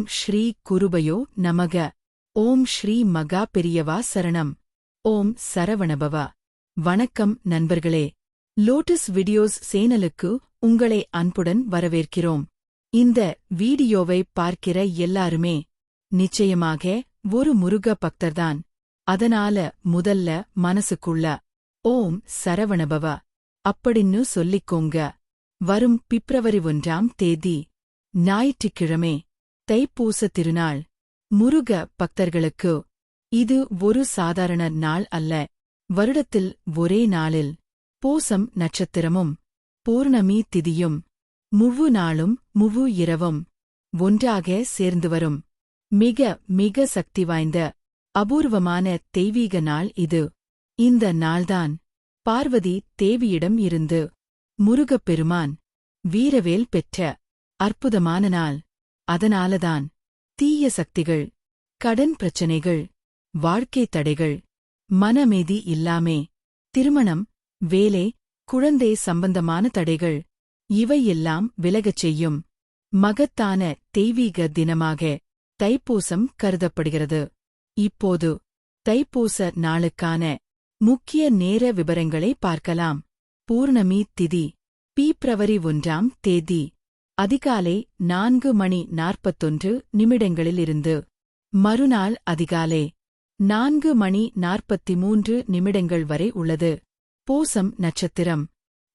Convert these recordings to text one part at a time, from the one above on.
ஓம் ஸ்ரீ குருபயோ நமக. ஓம் ஸ்ரீ மகா பெரியவா சரணம். ஓம் சரவணபவா. வணக்கம் நண்பர்களே. லோட்டஸ் வீடியோஸ் சேனலுக்கு உங்களை அன்புடன் வரவேற்கிறோம். இந்த வீடியோவை பார்க்கிற எல்லாருமே நிச்சயமாக ஒரு முருக பக்தர்தான். அதனால முதல்ல மனசுக்குள்ள ஓம் சரவணபவா அப்படின்னு சொல்லிக்கோங்க. வரும் பிப்ரவரி ஒன்றாம் தேதி ஞாயிற்றுக்கிழமை தைப்பூச திருநாள். முருக பக்தர்களுக்கு இது ஒரு சாதாரண நாள் அல்ல. வருடத்தில் ஒரே நாளில் பூசம் நட்சத்திரமும் பூர்ணமி திதியும் முழு நாளும் முழு இரவும் ஒன்றாக சேர்ந்து வரும். மிக மிக சக்தி வாய்ந்த அபூர்வமான தெய்வீக நாள் இது. இந்த நாள்தான் பார்வதி தேவியிடம் இருந்து முருகப்பெருமான் வீரவேல் பெற்ற அற்புதமான நாள். அதனாலதான் தீய சக்திகள் கடன் பிரச்சனைகள் வாழ்க்கை தடைகள் மனமேதி இல்லாமே திருமணம் வேலை குழந்தை சம்பந்தமான தடைகள் இவையெல்லாம் விலகச் செய்யும் மகத்தான தெய்வீக தினமாக தைப்பூசம் கருதப்படுகிறது. இப்போது தைப்பூச நாளுக்கான முக்கிய நேர விவரங்களை பார்க்கலாம். பூர்ணமி திதி பிப்ரவரி ஒன்றாம் தேதி. அதிகாலை நான்கு மணி நாற்பத்தொன்று நிமிடங்களிலிருந்து. மறுநாள் அதிகாலை நான்கு மணி நாற்பத்தி மூன்று நிமிடங்கள் வரை உள்ளது. பூசம் நட்சத்திரம்.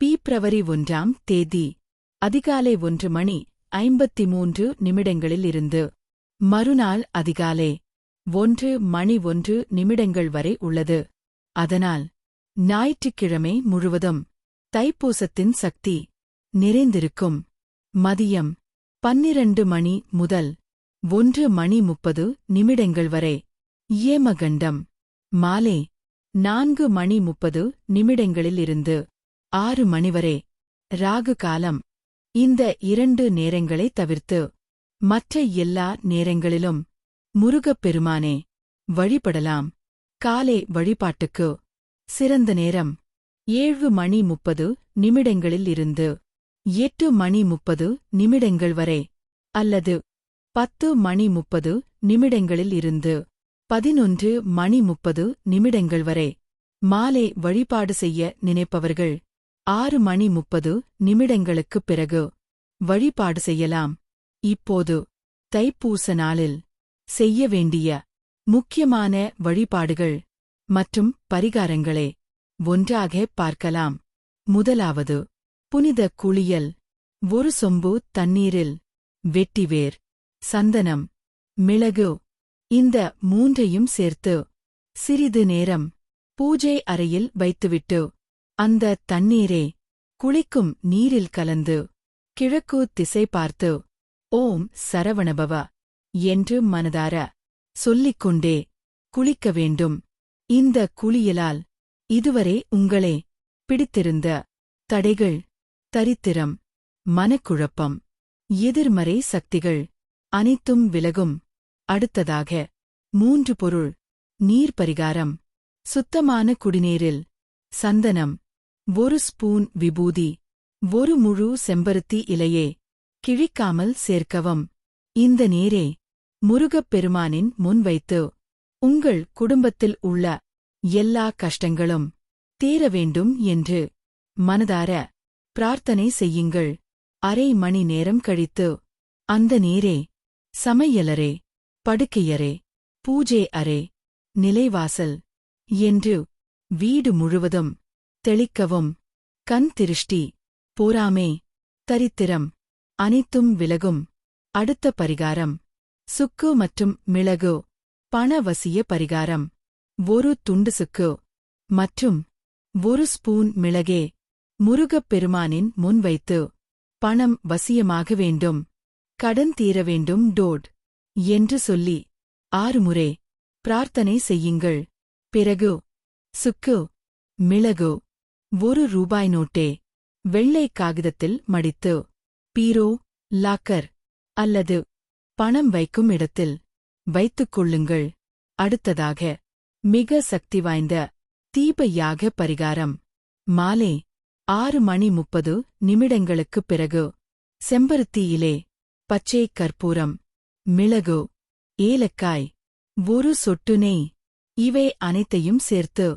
பிப்ரவரி ஒன்றாம் தேதி. அதிகாலை ஒன்று மணி ஐம்பத்தி மூன்று நிமிடங்களில் இருந்து மறுநாள் அதிகாலை ஒன்று மணி ஒன்று நிமிடங்கள் வரை உள்ளது. அதனால் ஞாயிற்றுக்கிழமை முழுவதும் தைப்பூசத்தின் சக்தி நிறைந்திருக்கும். மதியம் பன்னிரண்டு மணி முதல் ஒன்று மணி முப்பது நிமிடங்கள் வரை. ஏமகண்டம். மாலே நான்கு மணி முப்பது நிமிடங்களிலிருந்து ஆறு மணி வரை. ராகு காலம். இந்த இரண்டு நேரங்களை தவிர்த்து மற்ற எல்லா நேரங்களிலும் முருகப்பெருமானே வழிபடலாம். காலை வழிபாட்டுக்கு சிறந்த நேரம். ஏழு மணி முப்பது நிமிடங்களில் இருந்து எட்டு மணி முப்பது நிமிடங்கள் வரை அல்லது பத்து மணி முப்பது நிமிடங்களில் இருந்து பதினொன்று மணி முப்பது நிமிடங்கள் வரை மாலை வழிபாடு செய்ய நினைப்பவர்கள் ஆறு மணி முப்பது நிமிடங்களுக்குப் பிறகு வழிபாடு செய்யலாம். இப்போது தைப்பூச நாளில் செய்ய வேண்டிய முக்கியமான வழிபாடுகள் மற்றும் பரிகாரங்களே ஒன்றாக பார்க்கலாம். முதலாவது புனித குளியல். ஒரு சொம்பு தண்ணீரில். வெட்டிவேர். சந்தனம். மிளகு. இந்த மூன்றையும் சேர்த்து. சிறிது நேரம். பூஜை அறையில் வைத்துவிட்டு. அந்த தண்ணீரே. குளிக்கும் நீரில் கலந்து. கிழக்கு திசை பார்த்து. ஓம் சரவணபவ. என்று மனதார. சொல்லிக்கொண்டே குளிக்க வேண்டும். இந்த குளியலால். இதுவரை உங்களே. பிடித்திருந்த. தடைகள். தரித்திரம் மனக்குழப்பம் எதிர்மறை சக்திகள் அனைத்தும் விலகும். அடுத்ததாக மூன்று பொருள் நீர் பரிகாரம் சுத்தமான குடிநீரில் சந்தனம் ஒரு ஸ்பூன் விபூதி ஒரு முழு செம்பருத்தி இலையே கிழிக்காமல் சேர்க்கவும். இந்த நீரே முருகப் பெருமானின் முன்வைத்து உங்கள் குடும்பத்தில் உள்ள எல்லா கஷ்டங்களும் தீர வேண்டும் என்று மனதார பிரார்த்தனை செய்யுங்கள். அரை மணி நேரம் கழித்து அந்த நீரே சமையலரே படுக்கையரே பூஜை அரே நிலைவாசல் என்று வீடு முழுவதும் தெளிக்கவும் கண் திருஷ்டி போராமே தரித்திரம் அனைத்தும் விலகும். அடுத்த பரிகாரம் சுக்கு மற்றும் மிளகு பணவசிய பரிகாரம். ஒரு துண்டு சுக்கு மற்றும் ஒரு ஸ்பூன் மிளகே முருகப் பெருமானின் முன் வைத்து பணம் வசியமாக வேண்டும் கடன் தீர வேண்டும் டோட் என்று சொல்லி ஆறு முறை பிரார்த்தனை செய்யுங்கள். பிறகு சுக்கு மிளகு ஒரு ரூபாய் நோட்டே வெள்ளை காகிதத்தில் மடித்து பீரோ லாக்கர் அல்லது பணம் வைக்கும் இடத்தில் வைத்துக் கொள்ளுங்கள். அடுத்ததாக மிக சக்தி வாய்ந்த தீப யாக பரிகாரம் மாலே ஆறு மணி முப்பது நிமிடங்களுக்குப் பிறகு செம்பருத்தியிலே பச்சை கற்பூரம் மிளகு ஏலக்காய் ஒரு சொட்டு நெய் இவை அனைத்தையும் சேர்த்து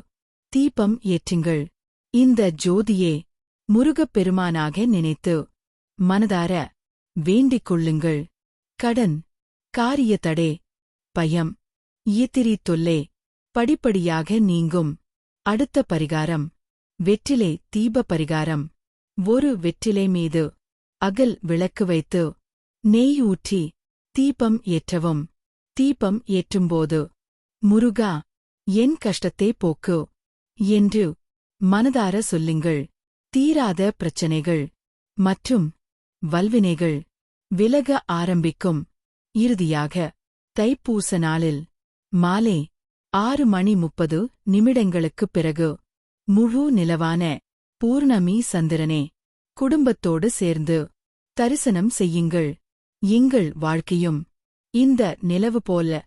தீபம் ஏற்றுங்கள். இந்த ஜோதியே முருகப் பெருமானாக நினைத்து மனதார வேண்டிக் கொள்ளுங்கள். கடன் காரிய தடே பயம் இயத்திரி தொல்லே படிப்படியாக நீங்கும். அடுத்த பரிகாரம். வெற்றிலை தீப பரிகாரம் ஒரு வெற்றிலை மீது அகல் விளக்கு வைத்து நெய் ஊற்றி தீபம் ஏற்றவும். தீபம் ஏற்றும்போது முருகா என் கஷ்டத்தை போக்கு. என்று மனதார சொல்லுங்கள். தீராத பிரச்சனைகள் மற்றும் வல்வினைகள் விலக ஆரம்பிக்கும். இறுதியாக தைப்பூச நாளில் மாலை ஆறு மணி முப்பது நிமிடங்களுக்குப் பிறகு முழு நிலவான பூர்ணமி சந்திரனே குடும்பத்தோடு சேர்ந்து தரிசனம் செய்யுங்கள். எங்கள் வாழ்க்கையும் இந்த நிலவு போல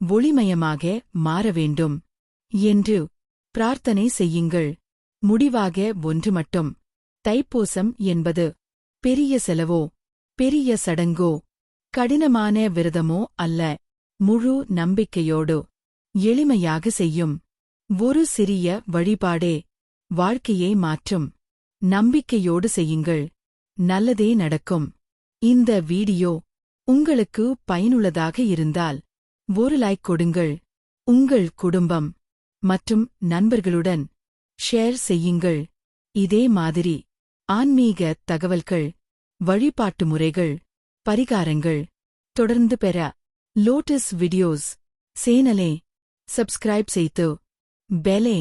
ஒளிமயமாக மாற வேண்டும் என்று பிரார்த்தனை செய்யுங்கள். முடிவாக ஒன்று மட்டும் தைப்பூசம் என்பது பெரிய செலவோ பெரிய சடங்கோ கடினமான விரதமோ அல்ல. முழு நம்பிக்கையோடு எளிமையாக செய்யும் ஒரு சிறிய வழிபாடே வாழ்க்கையை மாற்றும். நம்பிக்கையோடு செய்யுங்கள். நல்லதே நடக்கும். இந்த வீடியோ உங்களுக்கு பயனுள்ளதாக இருந்தால் ஒரு லைக் கொடுங்கள். உங்கள் குடும்பம் மற்றும் நண்பர்களுடன் ஷேர் செய்யுங்கள். இதே மாதிரி ஆன்மீக தகவல்கள் வழிபாட்டு முறைகள் பரிகாரங்கள் தொடர்ந்து பெற லோட்டஸ் வீடியோஸ் சேனலே சப்ஸ்கிரைப் செய்து பெலே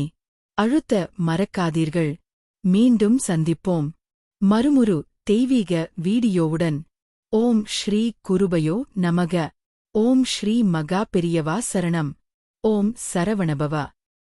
அழுத்த மறக்காதீர்கள். மீண்டும் சந்திப்போம். மறுமுரு தெய்வீக வீடியோவுடன். ஓம் ஸ்ரீ குருபயோ நமக. ஓம் ஸ்ரீ மகா பெரியவா சரணம். ஓம் சரவணபவா.